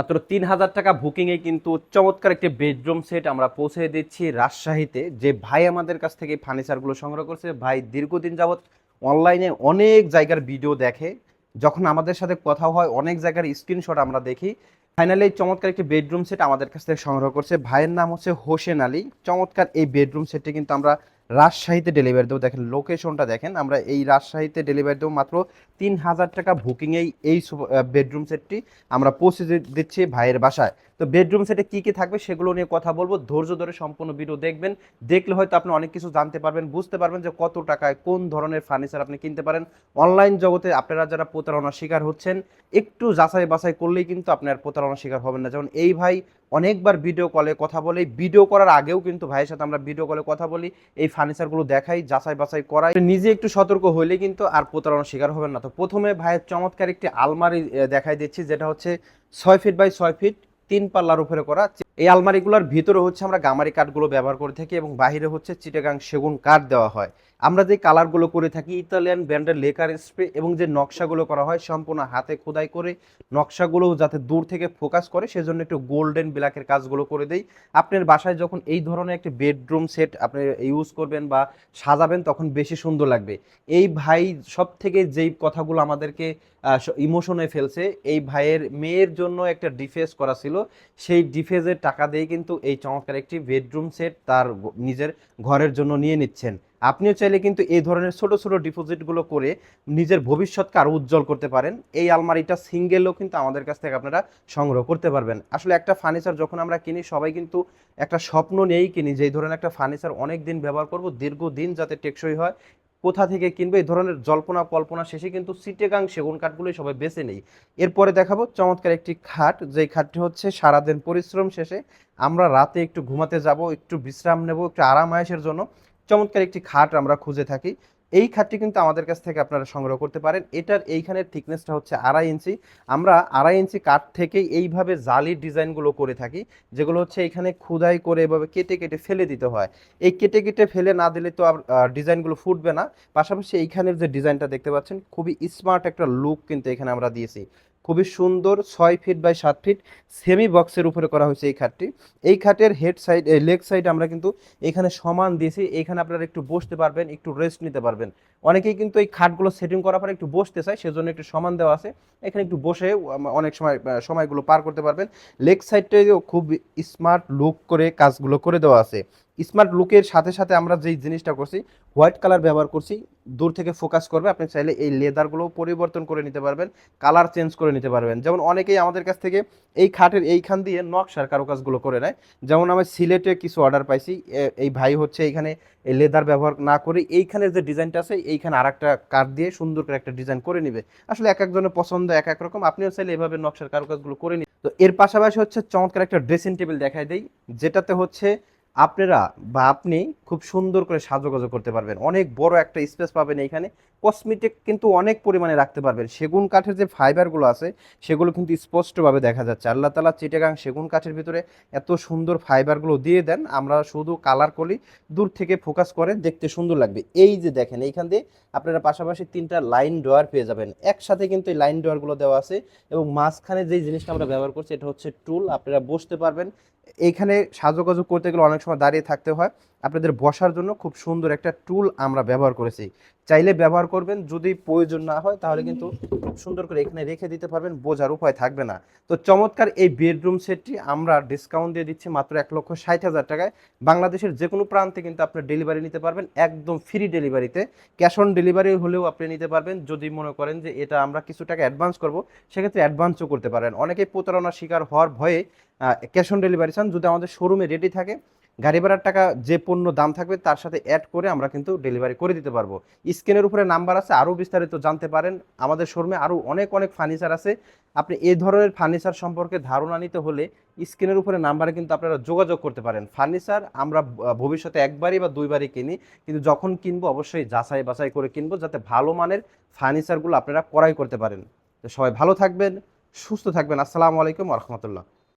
মাত্র তিন হাজার টাকা বুকিংয়ে কিন্তু চমৎকার একটি বেডরুম সেট আমরা পৌঁছে দিচ্ছি রাজশাহীতে। যে ভাই আমাদের কাছ থেকে ফার্নিচারগুলো সংগ্রহ করছে, ভাই দীর্ঘদিন যাবৎ অনলাইনে অনেক জায়গার ভিডিও দেখে, যখন আমাদের সাথে কথা হয়, অনেক জায়গার স্ক্রিনশট আমরা দেখি। ফাইনালি এই চমৎকার একটি বেডরুম সেট আমাদের কাছ থেকে সংগ্রহ করছে। ভাইয়ের নাম হচ্ছে হোসেন আলী। চমৎকার এই বেডরুম সেটটি কিন্তু আমরা রাজশাহীতে ডেলিভারি দেবো। দেখেন লোকেশনটা দেখেন, আমরা এই রাজশাহীতে ডেলিভারি দেবো মাত্র তিন হাজার টাকা বুকিংয়েই এই বেডরুম সেটটি আমরা পৌঁছে দিচ্ছি ভাইয়ের বাসায়। তো বেডরুম সেটে কী কী থাকবে সেগুলো নিয়ে কথা বলব। ধৈর্য ধরে সম্পূর্ণ ভিডিও দেখবেন। দেখলে হয়তো আপনি অনেক কিছু জানতে পারবেন, বুঝতে পারবেন যে কত টাকায় কোন ধরনের ফার্নিচার আপনি কিনতে পারেন। অনলাইন জগতে আপনারা যারা প্রতারণার শিকার হচ্ছেন, একটু যাচাই বাছাই করলেই কিন্তু আপনার প্রতারণার শিকার হবেন না। যেমন এই ভাই অনেকবার ভিডিও কলে কথা বলে ভিডিও করার আগেও কিন্তু ভাইয়ের সাথে আমরা ভিডিও কলে কথা বলি, এই ফার্নিচারগুলো দেখাই, যাচাই বাছাই করাই। নিজে একটু সতর্ক হইলে কিন্তু আর প্রতারণার শিকার হবেন না। তো প্রথমে ভাইয়ের চমৎকার একটি আলমারি দেখাই দিচ্ছি, যেটা হচ্ছে ছয় ফিট বাই ছয় ফিট তিন পাল্লার উপরে করা এই আলমারিগুলোর ভিতরে হচ্ছে আমরা গামারি কাঠগুলো ব্যবহার করে থাকি এবং বাইরে হচ্ছে চিটাগাং সেগুন কাঠ দেওয়া হয়। আমরা যে কালারগুলো করে থাকি, ইতালিয়ান ব্র্যান্ডের লেকার স্প্রে এবং যে নকশাগুলো করা হয়, সম্পূর্ণ হাতে খোদাই করে নকশাগুলো যাতে দূর থেকে ফোকাস করে, সেজন্য একটু গোল্ডেন ব্ল্যাকের কাজগুলো করে দেই। আপনার বাসায় যখন এই ধরনের একটি বেডরুম সেট আপনি ইউজ করবেন বা সাজাবেন, তখন বেশি সুন্দর লাগবে। এই ভাই সব থেকে যেই কথাগুলো আমাদেরকে ইমোশনে ফেলছে, এই ভাইয়ের মেয়ের জন্য একটা ডিফেস করা ছিল। সেই ডিফেজের টাকা দিয়ে কিন্তু এই চমৎকার একটি বেডরুম সেট তার নিজের ঘরের জন্য নিয়ে নিচ্ছেন। আপনিও চাইলে কিন্তু এই ধরনের ছোট ছোট ডিপোজিটগুলো করে নিজের ভবিষ্যৎকে আরও উজ্জ্বল করতে পারেন। এই আলমারিটা সিঙ্গেলও কিন্তু আমাদের কাছ থেকে আপনারা সংগ্রহ করতে পারবেন। আসলে একটা ফার্নিচার যখন আমরা কিনি, সবাই কিন্তু একটা স্বপ্ন নিয়েই কিনি যে, এই ধরনের একটা ফার্নিচার অনেক দিন ব্যবহার করব, দীর্ঘদিন যাতে টেকসই হয়। কোথা থেকে কিনবে, এই ধরনের জল্পনা কল্পনা শেষে কিন্তু সিটেগাং সেগুন কাঠগুলোই সবাই বেছে নেই। এরপরে দেখাবো চমৎকার একটি খাট, যেই খাটটি হচ্ছে সারাদিন পরিশ্রম শেষে। আমরা রাতে একটু ঘুমাতে যাব, একটু বিশ্রাম নেব, একটু আরাম আয়েসের জন্য। চমৎকার একটি খাট আমরা খুঁজে থাকি। এই খাতটি কিন্তু আমাদের কাছ থেকে আপনারা সংগ্রহ করতে পারেন। এটার এইখানের থিকনেসটা হচ্ছে আড়াই ইঞ্চি। আমরা আড়াই ইঞ্চি কাঠ থেকেই এইভাবে জালির ডিজাইনগুলো করে থাকি, যেগুলো হচ্ছে এখানে খুদাই করে এভাবে কেটে কেটে ফেলে দিতে হয়। এই কেটে কেটে ফেলে না দিলে তো আর ডিজাইনগুলো ফুটবে না। পাশাপাশি এইখানের যে ডিজাইনটা দেখতে পাচ্ছেন, খুবই স্মার্ট একটা লুক কিন্তু এখানে আমরা দিয়েছি। খুবই সুন্দর ছয় ফিট বাই সাত ফিট সেমি বক্সের উপরে করা হয়েছে এই খাটটি। এই খাটের হেড সাইড লেগ সাইড আমরা কিন্তু এখানে সমান দিয়েছি। এখানে আপনারা একটু বসতে পারবেন, একটু রেস্ট নিতে পারবেন। অনেকেই কিন্তু এই খাটগুলো সেটিং করার পরে একটু বসতে চায়, সেজন্য একটু সমান দেওয়া আছে। এখানে একটু বসে অনেক সময় সময়গুলো পার করতে পারবেন। লেগ সাইডটাও খুব স্মার্ট লুক করে কাজগুলো করে দেওয়া আছে। স্মার্ট লুকের সাথে সাথে আমরা যেই জিনিসটা করছি হোয়াইট কালার ব্যবহার করছি, দূর থেকে ফোকাস করবে, আপনি চাইলে এই লেদারগুলো পরিবর্তন করে নিতে পারবেন কালার চেঞ্জ করে নিতে পারবেন। যেমন অনেকেই আমাদের কাছ থেকে এই খাটের এইখান দিয়ে নকশার কারুকাজগুলো করে নেয়। যেমন আমি সিলেটে কিছু অর্ডার পাইছি এই ভাই হচ্ছে এইখানে এই লেদার ব্যবহার না করে এইখানের যে ডিজাইনটা আছে, এইখানে আর একটা কাঠ দিয়ে সুন্দর করে একটা ডিজাইন করে নিবে। আসলে এক একজনের পছন্দ এক এক রকম, আপনিও চাইলে এভাবে নকশার কারুকাজগুলো করে নিন। তো এর পাশাপাশি হচ্ছে চমৎকার একটা ড্রেসিং টেবিল দেখাই দেই, যেটাতে হচ্ছে আপনারা বা আপনি খুব সুন্দর করে সাজগোজ করতে পারবেন। অনেক বড় একটা স্পেস পাবেন এইখানে কসমেটিক কিন্তু অনেক পরিমাণে রাখতে পারবেন। সেগুন কাঠের যে ফাইবারগুলো আছে, সেগুলো কিন্তু স্পষ্টভাবে দেখা যাচ্ছে। আল্লাহ তালা চিটেগাং সেগুন কাঠের ভিতরে এত সুন্দর ফাইবারগুলো দিয়ে দেন। আমরা শুধু কালার করি দূর থেকে ফোকাস করে দেখতে সুন্দর লাগবে। এই যে দেখেন, এইখান দিয়ে আপনারা পাশাপাশি তিনটা লাইন ডোয়ার পেয়ে যাবেন। একসাথে কিন্তু এই লাইন ডোয়ারগুলো দেওয়া আছে এবং মাঝখানে যেই জিনিসটা আমরা ব্যবহার করছি, এটা হচ্ছে টুল আপনারা বসতে পারবেন এইখানে সাজুকাজু করতে গেলে অনেক সময় দাঁড়িয়ে থাকতে হয়। আপনাদের বসার জন্য খুব সুন্দর একটা টুল আমরা ব্যবহার করেছি। চাইলে ব্যবহার করবেন, যদি প্রয়োজন না হয়, তাহলে কিন্তু খুব সুন্দর করে এখানে রেখে দিতে পারবেন, বোঝার উপায় থাকবে না। তো চমৎকার এই বেডরুম সেটটি আমরা ডিসকাউন্ট দিয়ে দিচ্ছি মাত্র এক লক্ষ ষাট হাজার টাকায়। বাংলাদেশের যে কোনো প্রান্তে কিন্তু আপনার ডেলিভারি নিতে পারবেন, একদম ফ্রি ডেলিভারিতে ক্যাশ অন ডেলিভারি হলেও আপনি নিতে পারবেন, যদি মনে করেন যে এটা আমরা কিছু টাকা অ্যাডভান্স করব, সেক্ষেত্রে অ্যাডভান্সও করতে পারেন। অনেকেই প্রতারণার শিকার হওয়ার ভয়ে ক্যাশ অন ডেলিভারি চান, যদি আমাদের শোরুমে রেডি থাকে গাড়ি ভাড়ার টাকা যে পণ্য দাম থাকবে তার সাথে অ্যাড করে আমরা কিন্তু ডেলিভারি করে দিতে পারব। স্ক্রিনের উপরে নাম্বার আছে, আরও বিস্তারিত জানতে পারেন। আমাদের শোরুমে আরও অনেক অনেক ফার্নিচার আছে। আপনি এই ধরনের ফার্নিচার সম্পর্কে ধারণা নিতে হলে স্ক্রিনের উপরে নাম্বারে কিন্তু আপনারা যোগাযোগ করতে পারেন। ফার্নিচার আমরা ভবিষ্যতে একবারই বা দুইবারই কিনি, কিন্তু যখন কিনবো অবশ্যই যাচাই বাছাই করে কিনবো যাতে ভালো মানের ফার্নিচারগুলো আপনারা ক্রয় করতে পারেন। তো সবাই ভালো থাকবেন, সুস্থ থাকবেন। আসসালামু আলাইকুম রহমতুল্লাহ।